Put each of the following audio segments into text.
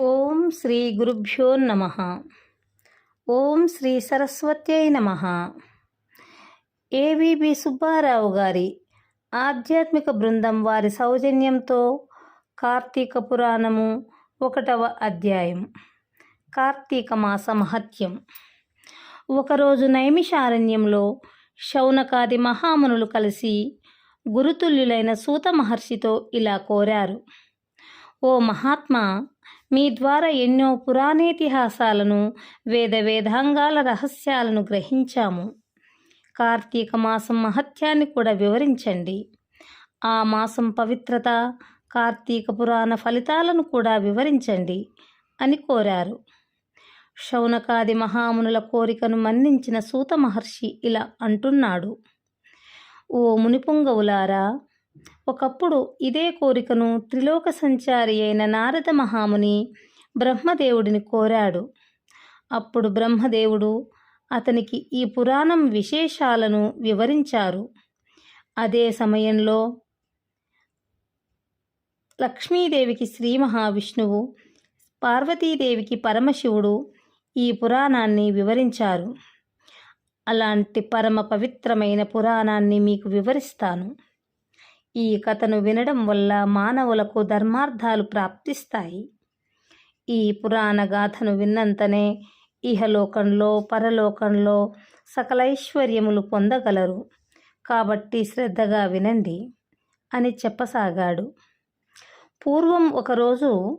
ఓం శ్రీ గురుభ్యో నమ. ఓం శ్రీ సరస్వత్యై నమ. ఏవిబి సుబ్బారావు గారి ఆధ్యాత్మిక బృందం వారి సౌజన్యంతో కార్తీక పురాణము ఒకటవ అధ్యాయం. కార్తీక మాస మహత్యం. ఒకరోజు నైమిషారణ్యంలో శౌనకాది మహామునులు కలిసి గురుతుల్యులైన సూత మహర్షితో ఇలా కోరారు. ఓ మహాత్మా మీ ద్వారా ఎన్నో పురాణేతిహాసాలను వేద వేదాంగాల రహస్యాలను గ్రహించాము. కార్తీక మాసం మహత్యాన్ని కూడా వివరించండి. ఆ మాసం పవిత్రత కార్తీక పురాణ ఫలితాలను కూడా వివరించండి అని కోరారు. శౌనకాది మహామునుల కోరికను మన్నించిన సూత మహర్షి ఇలా అంటున్నాడు. ఓ మునిపుంగవులారా ఒకప్పుడు ఇదే కోరికను త్రిలోక సంచారి అయిన నారద మహాముని బ్రహ్మదేవుడిని కోరాడు. అప్పుడు బ్రహ్మదేవుడు అతనికి ఈ పురాణం విశేషాలను వివరించారు. అదే సమయంలో లక్ష్మీదేవికి శ్రీ మహావిష్ణువు పార్వతీదేవికి పరమశివుడు ఈ పురాణాన్ని వివరించారు. అలాంటి పరమ పవిత్రమైన పురాణాన్ని మీకు వివరిస్తాను. ఈ కథను వినడం వల్ల మానవులకు ధర్మార్థాలు ప్రాప్తిస్తాయి. ఈ పురాణ గాథను విన్నంతనే ఇహలోకంలో పరలోకంలో సకలైశ్వర్యములు పొందగలరు. కాబట్టి శ్రద్ధగా వినండి అని చెప్పసాగాడు. పూర్వం ఒకరోజు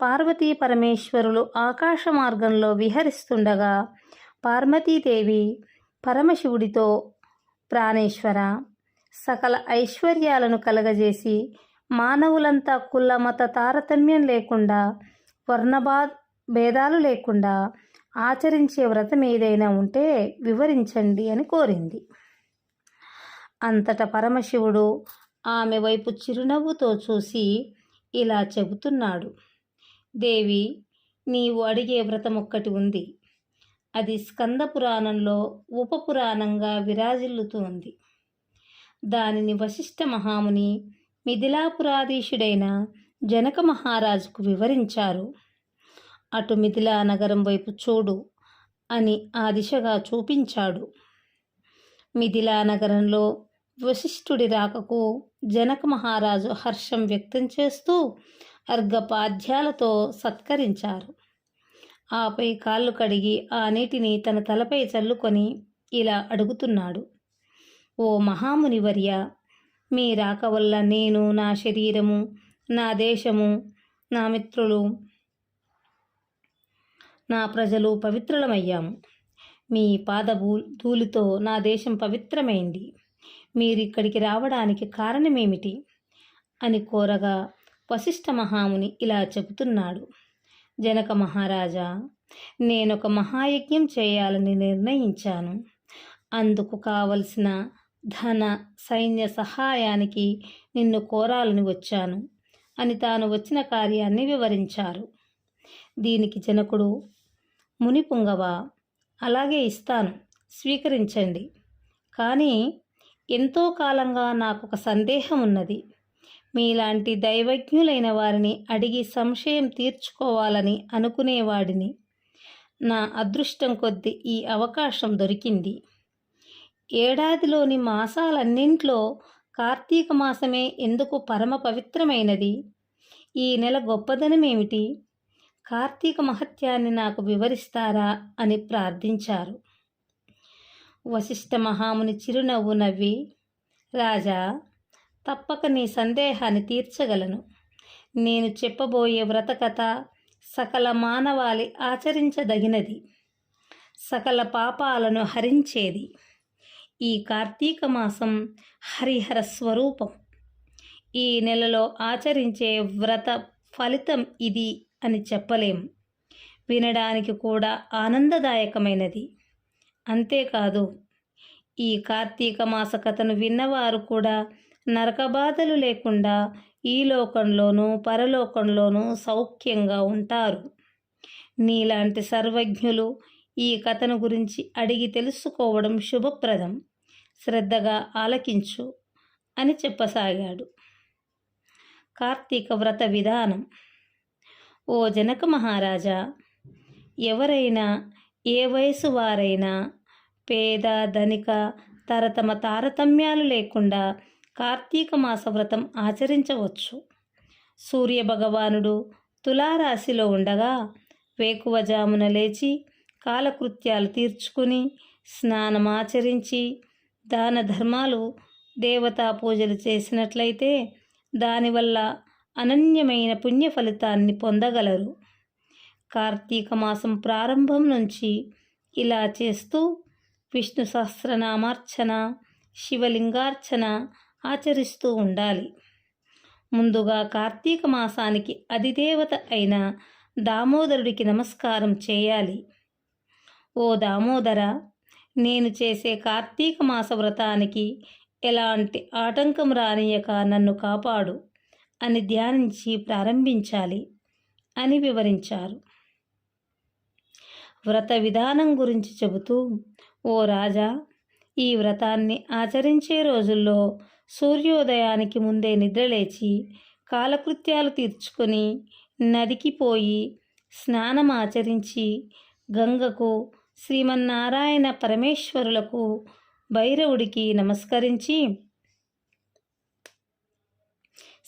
పార్వతీ పరమేశ్వరులు ఆకాశ మార్గంలో విహరిస్తుండగా పార్వతీదేవి పరమశివుడితో ప్రాణేశ్వర సకల ఐశ్వర్యాలను కలగజేసి మానవులంతా కుల మత తారతమ్యం లేకుండా వర్ణభా భేదాలు లేకుండా ఆచరించే వ్రతం ఏదైనా ఉంటే వివరించండి అని కోరింది. అంతట పరమశివుడు ఆమె వైపు చిరునవ్వుతో చూసి ఇలా చెబుతున్నాడు. దేవి నీవు అడిగే వ్రతం ఒక్కటి ఉంది. అది స్కంద పురాణంలో ఉపపురాణంగా విరాజిల్లుతుంది దానిని వశిష్ఠ మహాముని మిథిలాపురాధీశుడైన జనక మహారాజుకు వివరించారు. అటు మిథిలా నగరం వైపు చూడు అని ఆ దిశగా చూపించాడు. మిథిలా నగరంలో వశిష్ఠుడి రాకకు జనక మహారాజు హర్షం వ్యక్తం చేస్తూ అర్ఘపాద్యాలతో సత్కరించారు. ఆపై కాళ్ళు కడిగి ఆ నీటిని తన తలపై చల్లుకొని ఇలా అడుగుతున్నాడు. ఓ మహామునివర్య! మీ రాక వల్ల నేను నా శరీరము నా దేశము నా మిత్రులు నా ప్రజలు పవిత్రులమయ్యాము మీ పాదభూ ధూళితో నా దేశం పవిత్రమైంది. మీరు ఇక్కడికి రావడానికి కారణమేమిటి? అని కోరగా వశిష్ఠ మహాముని ఇలా చెబుతున్నాడు. జనక మహారాజా నేనొక మహాయజ్ఞం చేయాలని నిర్ణయించాను. అందుకు కావలసిన ధన సైన్య సహాయానికి నిన్ను కోరాలని వచ్చాను. అని తాను వచ్చిన కార్యాన్ని వివరించారు. దీనికి జనకుడు మునిపుంగవా అలాగే ఇస్తాను స్వీకరించండి. కానీ ఎంతో కాలంగా నాకు ఒక సందేహం ఉన్నది. మీలాంటి దైవజ్ఞులైన వారిని అడిగి సంశయం తీర్చుకోవాలని అనుకునేవాడిని. నా అదృష్టం కొద్ది ఈ అవకాశం దొరికింది. ఏడాదిలోని మాసాలన్నింట్లో కార్తీక మాసమే ఎందుకు పరమ పవిత్రమైనది? ఈ నెల గొప్పదనమేమిటి? కార్తీక మహత్యాన్ని నాకు వివరిస్తారా అని ప్రార్థించారు. వశిష్ఠ మహాముని చిరునవ్వు నవ్వి రాజా తప్పక నీ సందేహాన్ని తీర్చగలను. నేను చెప్పబోయే వ్రతకథ సకల మానవాళి ఆచరించదగినది. సకల పాపాలను హరించేది. ఈ కార్తీక మాసం హరిహర స్వరూపం. ఈ నెలలో ఆచరించే వ్రత ఫలితం ఇది అని చెప్పలేం. వినడానికి కూడా ఆనందదాయకమైనది. అంతేకాదు ఈ కార్తీక మాస కథను విన్నవారు కూడా నరకబాధలు లేకుండా ఈ లోకంలోనూ పరలోకంలోనూ సౌఖ్యంగా ఉంటారు. నీలాంటి సర్వజ్ఞులు ఈ కథను గురించి అడిగి తెలుసుకోవడం శుభప్రదం. శ్రద్ధగా ఆలకించు అని చెప్పసాగాడు. కార్తీక వ్రత విధానం. ఓ జనక మహారాజా ఎవరైనా ఏ వయసు వారైనా పేద ధనిక తరతమ తారతమ్యాలు లేకుండా కార్తీక మాస వ్రతం ఆచరించవచ్చు. సూర్య భగవానుడు తులారాశిలో ఉండగా వేకువజామున లేచి కాలకృత్యాలు తీర్చుకుని స్నానమాచరించి దాన ధర్మాలు దేవతా పూజలు చేసినట్లయితే దానివల్ల అనన్యమైన పుణ్య ఫలితాన్ని పొందగలరు. కార్తీక మాసం ప్రారంభం నుంచి ఇలా చేస్తూ విష్ణు సహస్రనామార్చన శివలింగార్చన ఆచరిస్తూ ఉండాలి. ముందుగా కార్తీక మాసానికి అధిదేవత అయిన దామోదరుడికి నమస్కారం చేయాలి. ఓ దామోదర నేను చేసే కార్తీక మాస వ్రతానికి ఎలాంటి ఆటంకం రానియక నన్ను కాపాడు అని ధ్యానించి ప్రారంభించాలి అని వివరించారు. వ్రత విధానం గురించి చెబుతూ ఓ రాజా ఈ వ్రతాన్ని ఆచరించే రోజుల్లో సూర్యోదయానికి ముందే నిద్రలేచి కాలకృత్యాలు తీర్చుకొని నదికి పోయి స్నానం ఆచరించి గంగకు శ్రీమన్నారాయణ పరమేశ్వరులకు భైరవుడికి నమస్కరించి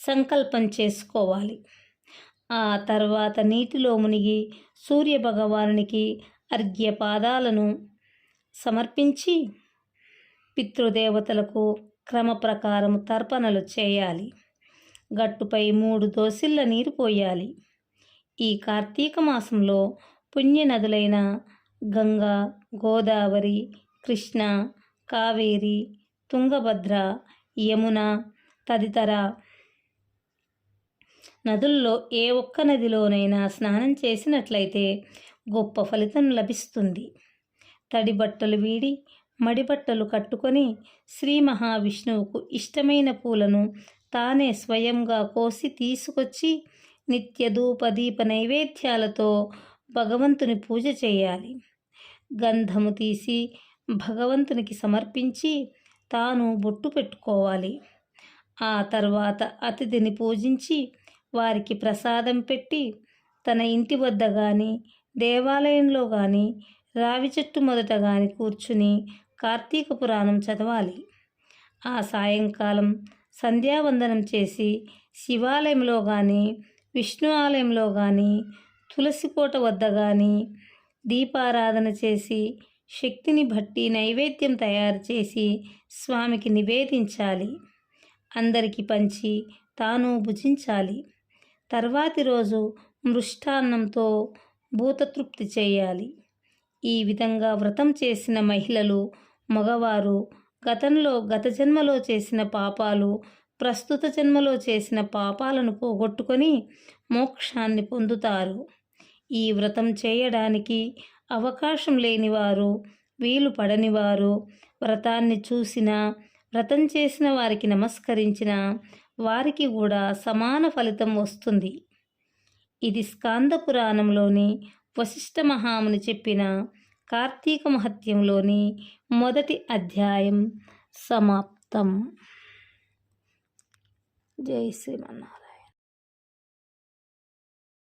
సంకల్పం చేసుకోవాలి. ఆ తర్వాత నీటిలో మునిగి సూర్యభగవానునికి అర్ఘ్యపాదాలను సమర్పించి పితృదేవతలకు క్రమ ప్రకారం తర్పణలు చేయాలి. గట్టుపై మూడు దోసిళ్ళ నీరు పోయాలి. ఈ కార్తీక మాసంలో పుణ్య నదులైన గంగా గోదావరి కృష్ణ కావేరి తుంగభద్ర యమున తదితర నదుల్లో ఏ ఒక్క నదిలోనైనా స్నానం చేసినట్లయితే గొప్ప ఫలితం లభిస్తుంది. తడి బట్టలు వీడి మడి బట్టలు కట్టుకొని శ్రీ మహావిష్ణువుకు ఇష్టమైన పూలను తానే స్వయంగా కోసి తీసుకొచ్చి నిత్య ధూప దీప నైవేద్యాలతో భగవంతుని పూజ చేయాలి. గంధము తీసి భగవంతునికి సమర్పించి తాను బొట్టు పెట్టుకోవాలి. ఆ తర్వాత అతిథిని పూజించి వారికి ప్రసాదం పెట్టి తన ఇంటి వద్ద కానీ దేవాలయంలో కానీ రావి చెట్టు మొదట కానీ కూర్చుని కార్తీక పురాణం చదవాలి. ఆ సాయంకాలం సంధ్యావందనం చేసి శివాలయంలో కానీ విష్ణు ఆలయంలో కానీ తులసికోట వద్ద కానీ దీపారాధన చేసి శక్తిని బట్టి నైవేద్యం తయారు చేసి స్వామికి నివేదించాలి. అందరికీ పంచి తాను భుజించాలి. తర్వాతి రోజు మృష్టాన్నంతో భూతతృప్తి చేయాలి. ఈ విధంగా వ్రతం చేసిన మహిళలు మగవారు గతంలో గత జన్మలో చేసిన పాపాలు ప్రస్తుత జన్మలో చేసిన పాపాలను పోగొట్టుకొని మోక్షాన్ని పొందుతారు. ఈ వ్రతం చేయడానికి అవకాశం లేనివారు వీలు పడనివారు వ్రతాన్ని చూసిన వ్రతం చేసిన వారికి నమస్కరించిన వారికి కూడా సమాన ఫలితం వస్తుంది. ఇది స్కాంద పురాణంలోని వశిష్ఠ మహాముని చెప్పిన కార్తీక మహత్యంలోని మొదటి అధ్యాయం సమాప్తం. జై శ్రీమన్నారాయణ.